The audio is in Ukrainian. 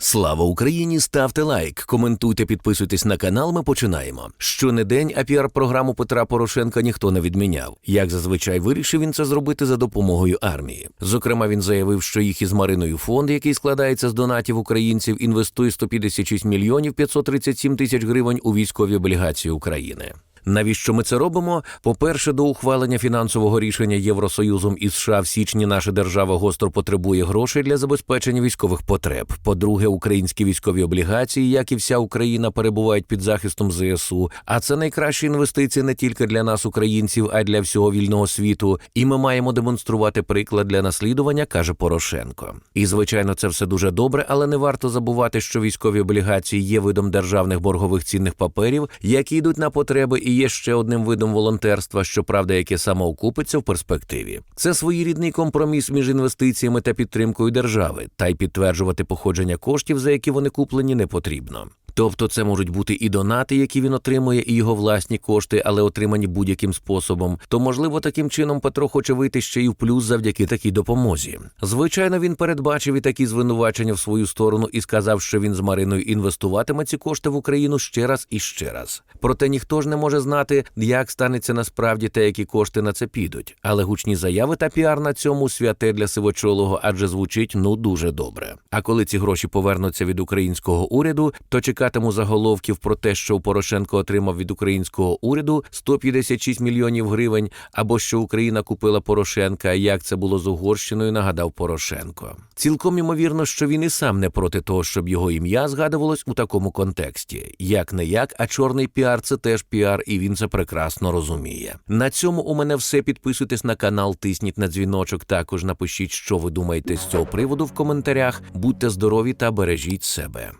Слава Україні! Ставте лайк, коментуйте, підписуйтесь на канал. Ми починаємо. Щонедень, а піар-програму Петра Порошенка ніхто не відміняв. Як зазвичай вирішив він це зробити за допомогою армії. Зокрема, він заявив, що їх із Мариною фонд, який складається з донатів українців, інвестує 156 мільйонів 537 тисяч гривень у військові облігації України. Навіщо ми це робимо? По-перше, до ухвалення фінансового рішення Євросоюзом і США в січні наша держава гостро потребує грошей для забезпечення військових потреб. По-друге, українські військові облігації, як і вся Україна, перебувають під захистом ЗСУ. А це найкращі інвестиції не тільки для нас, українців, а й для всього вільного світу. І ми маємо демонструвати приклад для наслідування, каже Порошенко. І звичайно, це все дуже добре, але не варто забувати, що військові облігації є видом державних боргових цінних паперів, які йдуть на потреби і є ще одним видом волонтерства, щоправда, яке самоокупиться в перспективі. Це своєрідний компроміс між інвестиціями та підтримкою держави, та й підтверджувати походження коштів, за які вони куплені, не потрібно. Тобто це можуть бути і донати, які він отримує, і його власні кошти, але отримані будь-яким способом. То можливо таким чином Петро хоче вийти ще й в плюс завдяки такій допомозі. Звичайно, він передбачив і такі звинувачення в свою сторону і сказав, що він з Мариною інвестуватиме ці кошти в Україну ще раз і ще раз. Проте ніхто ж не може знати, як станеться насправді та які кошти на це підуть. Але гучні заяви та піар на цьому святе для сивочолого, адже звучить ну дуже добре. А коли ці гроші повернуться від українського уряду, то чекатиму заголовків про те, що Порошенко отримав від українського уряду 156 мільйонів гривень, або що Україна купила Порошенка. Як це було з Угорщиною, нагадав Порошенко. Цілком імовірно, що він і сам не проти того, щоб його ім'я згадувалось у такому контексті. Як не як, а чорний піар це теж піар, і він це прекрасно розуміє. На цьому у мене все. Підписуйтесь на канал, тисніть на дзвіночок. Також напишіть, що ви думаєте з цього приводу в коментарях. Будьте здорові та бережіть себе.